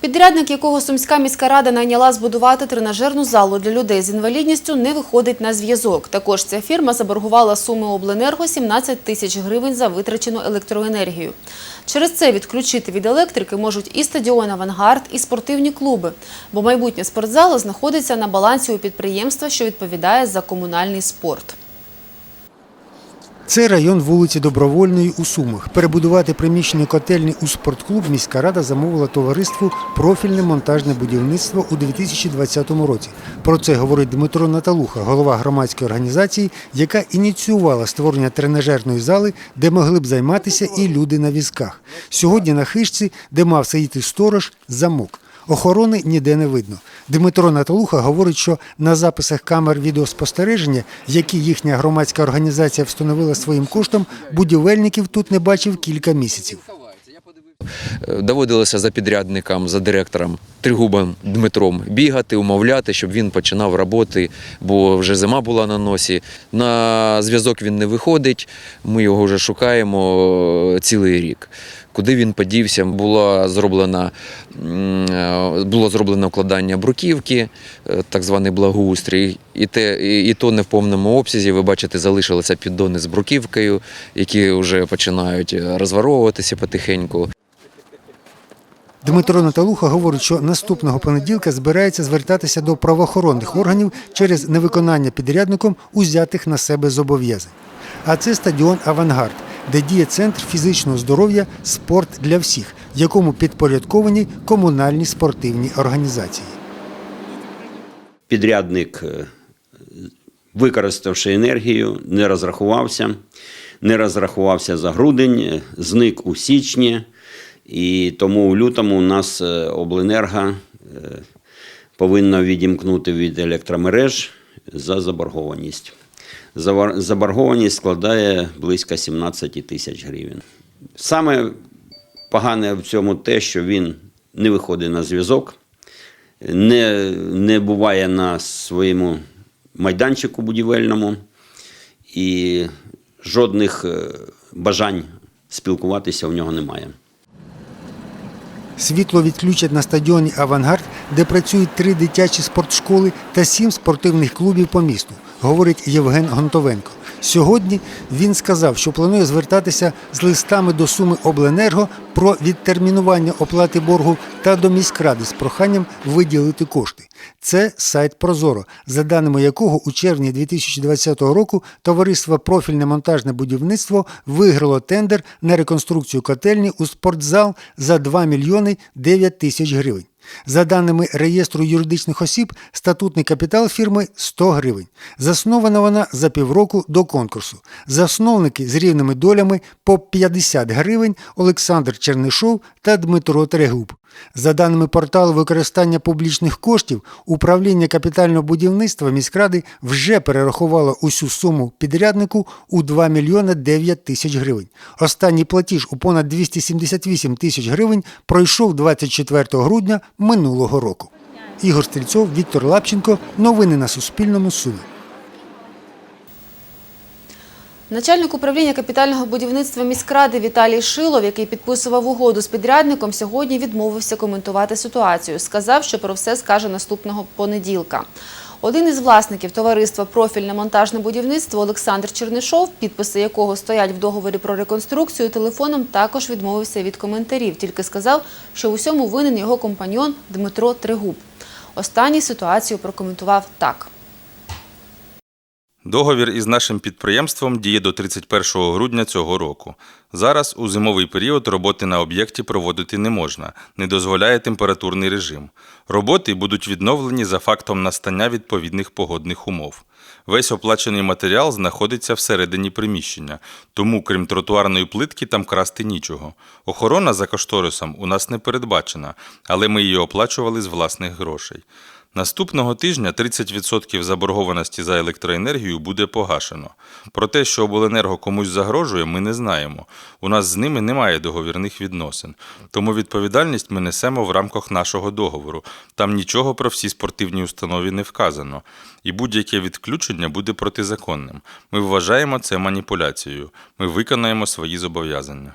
Підрядник, якого Сумська міська рада найняла збудувати тренажерну залу для людей з інвалідністю, не виходить на зв'язок. Також ця фірма заборгувала суми обленерго 17 тисяч гривень за витрачену електроенергію. Через це відключити від електрики можуть і стадіон «Авангард», і спортивні клуби, бо майбутнє спортзалу знаходиться на балансі у підприємства, що відповідає за комунальний спорт. Це район вулиці Добровольної у Сумах. Перебудувати приміщення котельні у спортклуб міська рада замовила товариству профільне монтажне будівництво у 2020 році. Про це говорить Дмитро Наталуха, голова громадської організації, яка ініціювала створення тренажерної зали, де могли б займатися і люди на візках. Сьогодні на хижці, де мав сидіти сторож, замок. Охорони ніде не видно. Дмитро Наталуха говорить, що на записах камер відеоспостереження, які їхня громадська організація встановила своїм коштом, будівельників тут не бачив кілька місяців. Доводилося за підрядником, за директором Тригубом Дмитром бігати, умовляти, щоб він починав роботи, бо вже зима була на носі. На зв'язок він не виходить. Ми його вже шукаємо е, цілий рік. Куди він подівся, було зроблено, е, було зроблено укладання бруківки, е, так званий благоустрій, і, те, і то не в повному обсязі. Ви бачите, залишилися піддони з бруківкою, які вже починають е, розворовуватися потихеньку. Дмитро Наталуха говорить, що наступного понеділка збирається звертатися до правоохоронних органів через невиконання підрядником узятих на себе зобов'язань. А це стадіон Авангард, де діє центр фізичного здоров'я Спорт для всіх, якому підпорядковані комунальні спортивні організації. підрядник, е, використавши енергію, не розрахувався, не розрахувався за грудень, е, зник у січні, і тому у лютому у нас е, обленерго повинна відімкнути від електромереж за заборгованість. Заборгованість складає близько 17 тисяч гривень. Саме погане в цьому те, що він не виходить на зв'язок, не, не буває на своєму майданчику будівельному і жодних е, бажань спілкуватися в нього немає. Світло відключать на стадіоні Авангард, де працюють три дитячі спортшколи та сім спортивних клубів по місту, говорить Євген Гонтовенко. Сьогодні він сказав, що планує звертатися з листами до суми Обленерго про відтермінування оплати боргу та до міськради з проханням виділити кошти. Це сайт Прозоро, за даними якого у червні 2020 року товариство Профільне монтажне будівництво виграло тендер на реконструкцію котельні у спортзал за 2 мільйони 9 тисяч гривень. За даними реєстру юридичних осіб, статутний капітал фірми 100 гривень. Заснована вона за півроку до конкурсу. Засновники з рівними долями по 50 гривень Олександр Чернишов та Дмитро Трегуб. За даними порталу використання публічних коштів, управління капітального будівництва міськради вже перерахувало усю суму підряднику у 2 мільйони 9 тисяч гривень. Останній платіж у понад 278 тисяч гривень пройшов 24 грудня минулого року. Ігор Стрільцов, Віктор Лапченко. Новини на Суспільному. Суми. Начальник управління капітального будівництва міськради Віталій Шилов, який підписував угоду з підрядником, сьогодні відмовився коментувати ситуацію. Сказав, що про все скаже наступного понеділка. Один із власників товариства Профільне монтажне будівництво Олександр Чернишов, підписи якого стоять в договорі про реконструкцію, телефоном також відмовився від коментарів. Тільки сказав, що в усьому винен його компаньон Дмитро Тригуб. Останній ситуацію прокоментував так. Договір із нашим підприємством діє до 31 грудня цього року. Зараз у зимовий період роботи на об'єкті проводити не можна, не дозволяє температурний режим. Роботи будуть відновлені за фактом настання відповідних погодних умов. Весь оплачений матеріал знаходиться всередині приміщення, тому крім тротуарної плитки там красти нічого. Охорона за кошторисом у нас не передбачена, але ми її оплачували з власних грошей. Наступного тижня 30% заборгованості за електроенергію буде погашено. Про те, що обленерго комусь загрожує, ми не знаємо. У нас з ними немає договірних відносин. Тому відповідальність ми несемо в рамках нашого договору. Там нічого про всі спортивні установи не вказано. І будь-яке відключення буде протизаконним. Ми вважаємо це маніпуляцією. Ми виконаємо свої зобов'язання.